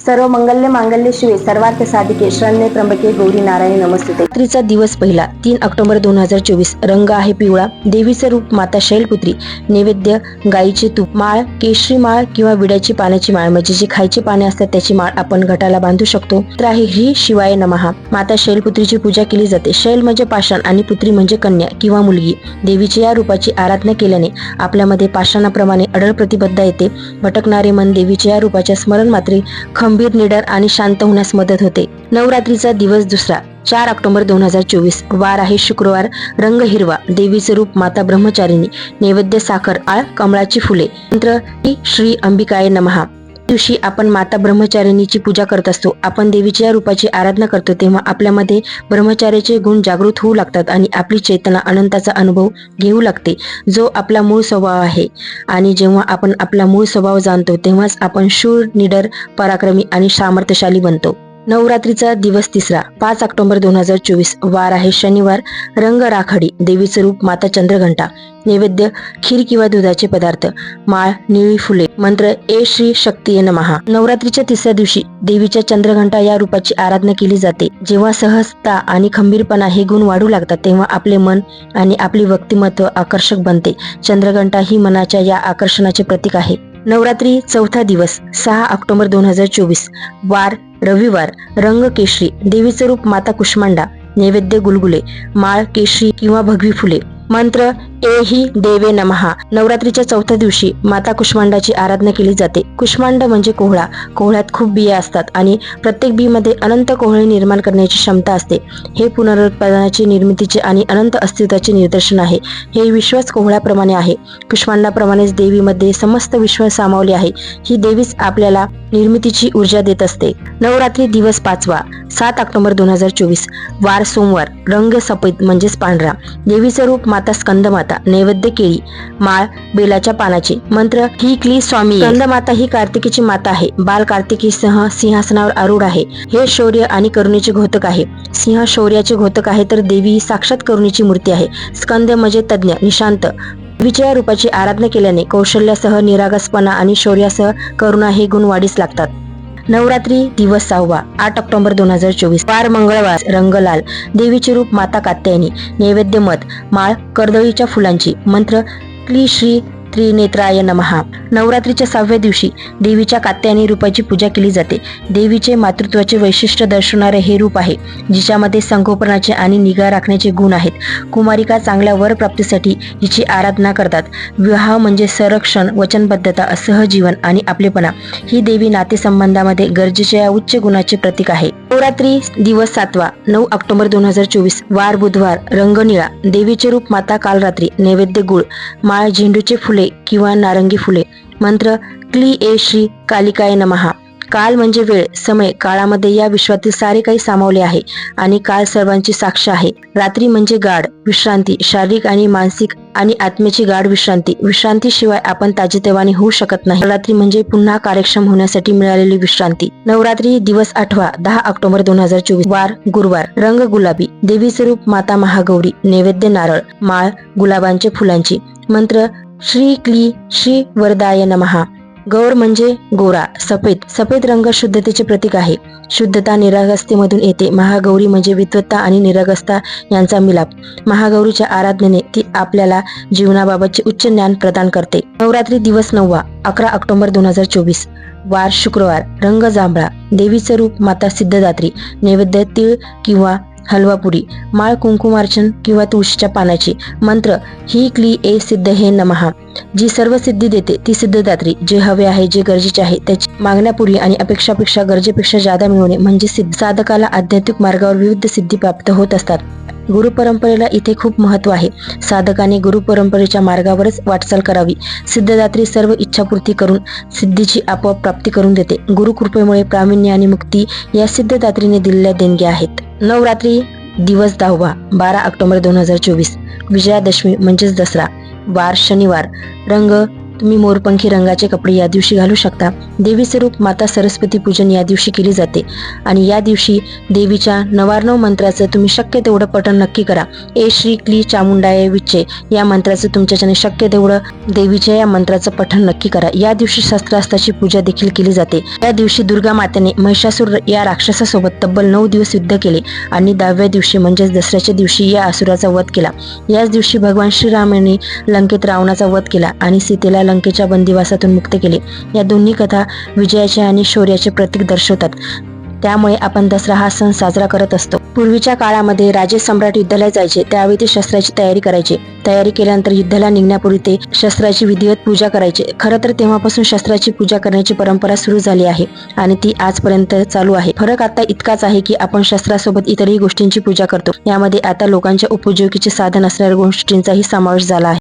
सर्व मंगल्य मांगल्य शिवे. सर्वार्थ साधिके शरण्य त्र्यंबके गौरी नारायण नमस्ते रात्रीचा दिवस पहिला तीन ऑक्टोबर दोन हजार चोवीस. रंग आहे पिवळा. देवीचे रूप माता शैलपुत्री. नैवेद्य गाईचे तूप माळ केशरी माळ किंवा विड्याची पाण्याची माळ. म्हणजे जी खायची पाने असतात त्याची माळ आपण घटाला बांधू शकतो. तर आहे ही शिवाय नमहा. माता शैलपुत्रीची पूजा केली जाते. शैल म्हणजे पाषाण आणि पुत्री म्हणजे कन्या किंवा मुलगी. देवीची या रूपाची आराधना केल्याने आपल्यामध्ये पाषाणाप्रमाणे अडळ प्रतिबद्ध येते. भटकणारे मन देवीच्या या रूपाच्या स्मरण मात्रे खंबीर निडर आणि शांत होण्यास मदत होते. नवरात्रीचा दिवस दुसरा. चार ऑक्टोबर दोन हजार चोवीस. वार आहे शुक्रवार. रंग हिरवा. देवीचे रूप माता ब्रह्मचारिणी. नैवेद्य साखर आळ कमळाची फुले. मंत्र श्री अंबिकाय नमहा. दिवशी आपण माता ब्रह्मचारिणीची पूजा करत असतो. आपण देवीच्या या रूपाची आराधना करतो तेव्हा आपल्यामध्ये ब्रह्मचार्याचे गुण जागृत होऊ लागतात आणि आपली चेतना अनंताचा अनुभव घेऊ लागते जो आपला मूळ स्वभाव आहे. आणि जेव्हा आपण आपला मूळ स्वभाव जाणतो तेव्हाच आपण शूर निडर पराक्रमी आणि सामर्थ्यशाली बनतो. नवरात्रीचा दिवस तिसरा. पाच ऑक्टोबर दोन हजार चोवीस. वार आहे शनिवार. रंग राखाडी देवीचं रूप माता चंद्रघंटा. नैवेद्य खीर किंवा दुधाचे पदार्थ. माळ निळी फुले. मंत्र ए श्री शक्ती नमहा नवरात्रीच्या तिसऱ्या दिवशी देवीच्या चंद्रघंटा या रूपाची आराधना केली जाते. जेव्हा सहजता आणि खंबीरपणा हे गुण वाढू लागतात तेव्हा आपले मन आणि आपले व्यक्तिमत्व आकर्षक बनते. चंद्रघंटा ही मनाच्या या आकर्षणाचे प्रतीक आहे. नवरात्री चौथा दिवस सहा ऑक्टोबर दोन हजार चोवीस. वार रविवार रंग केशरी देवीचे रूप माता कुष्मांडा नैवेद्य गुलगुले माळ केशरी किंवा भगवी फुले. मंत्र ए ही देवे नमहा. नवरात्रीच्या चौथ्या दिवशी माता कुष्मांडाची आराधना केली जाते. कुष्मांड म्हणजे कोहळा. कोहळ्यात खूप बिया असतात आणि प्रत्येक बीमध्ये अनंत कोहळे निर्माण करण्याची क्षमता असते. हे पुनरुत्पादनाची निर्मितीचे आणि अनंत अस्तित्वाचे निदर्शन आहे. हे विश्वास कोहळ्याप्रमाणे आहे. कुष्मांडाप्रमाणेच देवीमध्ये समस्त विश्व सामावले आहे. ही देवीच आपल्याला निर्मितीची ऊर्जा देत असते. नवरात्री दिवस पाचवा सात ऑक्टोबर दोन हजार चोवीस. वार सोमवार रंग सफेद म्हणजेच पांढरा. देवीचं रूप माता स्कंदमाता नैवेद्य केळी माळ बेलाच्या पानाची. मंत्र ही क्ली स्वामी. माता ही कार्तिकीची माता आहे. बाल कार्तिकी सह सिंहासनावर आरूढ आहे. हे शौर्य आणि करुणेचे घोतक आहे. सिंह शौर्याचे घोतक आहे तर देवी ही साक्षात करुणेची मूर्ती आहे. स्कंद म्हणजे तज्ञ निशांत. विजया रूपाची आराधना केल्याने कौशल्यासह निरागसपणा आणि शौर्यासह करुणा हे गुण वाढीस लागतात. नवरात्री दिवस सहावा आठ ऑक्टोबर दोन हजार चोवीस. वार मंगळवार रंगलाल देवीचे रूप माता कात्यायनी नैवेद्य मत माळ कर्दळीच्या फुलांची मंत्र क्ली श्री त्रिनेत्राय नमहा नवरात्रीच्या सहाव्या दिवशी देवीच्या कात्यायनी रूपाची पूजा केली जाते. देवीचे मातृत्वाचे वैशिष्ट्य दर्शवणारे हे रूप आहे जिच्यामध्ये संगोपनाचे आणि निगा राखण्याचे गुण आहेत. कुमारिका चांगल्या वर प्राप्तीसाठी हिची आराधना करतात. विवाह म्हणजे संरक्षण वचनबद्धता सहजीवन आणि आपलेपणा. ही देवी नातेसंबंधामध्ये गरजेच्या या उच्च गुणाचे प्रतीक आहे. नवरात्री दिवस सातवा नऊ ऑक्टोबर दोन हजार चोवीस. वार बुधवार रंगनिळा. देवीचे रूप माता कालरात्री नैवेद्य गुळ. माळ झेंडूचे फुले फुले किंवा नारंगी फुले. मंत्र क्ली ए श्री कालिकाय नमहा काल म्हणजे वेळ समय काळामध्ये या विश्वातील सारे काही सामावले आहे आणि काळ सर्वांची साक्ष आहे. रात्री म्हणजे गाढ विश्रांती शारीरिक आणि मानसिक आणि आत्म्याची गाढ विश्रांती. विश्रांतीशिवाय आपण ताजेतवाने होऊ शकत नाही. नवरात्री म्हणजे पुन्हा कार्यक्षम होण्यासाठी मिळालेली विश्रांती. नवरात्री दिवस आठवा दहा ऑक्टोबर दोन हजार चोवीस. वार गुरुवार. रंग गुलाबी. देवीचे रूप माता महागौरी. नैवेद्य नारळ. माळ गुलाबांचे फुलांची. मंत्र श्री क्ली श्री वरदाय नमहा गौर म्हणजे गोरा सफेद. सफेद रंग शुद्धतेचे प्रतीक आहे. शुद्धता निरागस्तीमधून येते. महागौरी म्हणजे विद्वत्ता आणि निरागस्ता यांचा मिलाप. महागौरीच्या आराधनेने ती आपल्याला जीवनाबाबतचे उच्च ज्ञान प्रदान करते. नवरात्री दिवस नववा अकरा ऑक्टोबर दोन हजार चोवीस. वार शुक्रवार रंग जांभळा. देवीचं रूप माता सिद्धदात्री. नैवेद्य तीळ किंवा हलवापुरी माळ कुंकुमार्चन किंवा तुळशीच्या पानाची. मंत्र ही क्ली ए सिद्ध हे नमहा. जी सर्व सिद्धी देते ती सिद्धदात्री जे हवे आहे जे गरजेचे आहे त्याची मागण्यापूर्वी आणि अपेक्षापेक्षा गरजेपेक्षा जादा मिळवणे म्हणजे सिद्ध. साधकाला आध्यात्मिक मार्गावर विविध सिद्धी प्राप्त होत असतात. गुरु परंपरेला इथे खूप महत्त्व आहे. साधकाने गुरु परंपरेच्या मार्गावरच वाटचाल करावी. सिद्धदात्री सर्व इच्छापूर्ती करून सिद्धीची आपोआप प्राप्ती करून देते. गुरुकृपेमुळे प्रावीण्य आणि मुक्ती या सिद्धदात्रीने दिलेल्या देणग्या आहेत. नवरात्री दिवस दहावा बारा ऑक्टोबर दोन हजार चोवीस. विजयादशमी म्हणजेच दसरा. वार शनिवार. रंग तुम्ही मोरपंखी रंगाचे कपडे या दिवशी घालू शकता. देवीचे रूप माता सरस्वती पूजन या दिवशी केली जाते. आणि या दिवशी देवीच्या नवार्णव मंत्राचं तुम्ही शक्य तेवढं पठण नक्की करा. ए श्री क्ली चामुंडाय विच्चे. या मंत्राचं तुमच्याच्याने शक्य तेवढं देवीच्या या मंत्राचं पठण नक्की करा. या दिवशी शस्त्रास्त्राची पूजा देखील केली जाते. या दिवशी दुर्गा मातेने महिषासूर या राक्षसासोबत तब्बल नऊ दिवस युद्ध केले आणि दहाव्या दिवशी म्हणजेच दसऱ्याच्या दिवशी या असुराचा वध केला. याच दिवशी भगवान श्रीरामाने लंकेत रावणाचा वध केला आणि सीतेला लंकेच्या बंदिवासातून मुक्त केले. या दोन्ही कथा विजयाचे आणि शौर्याचे प्रतीक दर्शवतात. त्यामुळे आपण दसरा हा सण साजरा करत असतो. पूर्वीच्या काळामध्ये राजे सम्राट युद्धाला जायचे. त्यावेळी ते शस्त्राची तयारी करायचे. तयारी केल्यानंतर युद्धाला निघण्यापूर्वी ते शस्त्राची विधिवत पूजा करायचे. खरं तर तेव्हापासून शस्त्राची पूजा करण्याची परंपरा सुरू झाली आहे आणि ती आजपर्यंत चालू आहे. फरक आता इतकाच आहे की आपण शस्त्रासोबत इतरही गोष्टींची पूजा करतो. यामध्ये आता लोकांच्या उपयोगिकेचे साधन असणाऱ्या गोष्टींचाही समावेश झाला आहे.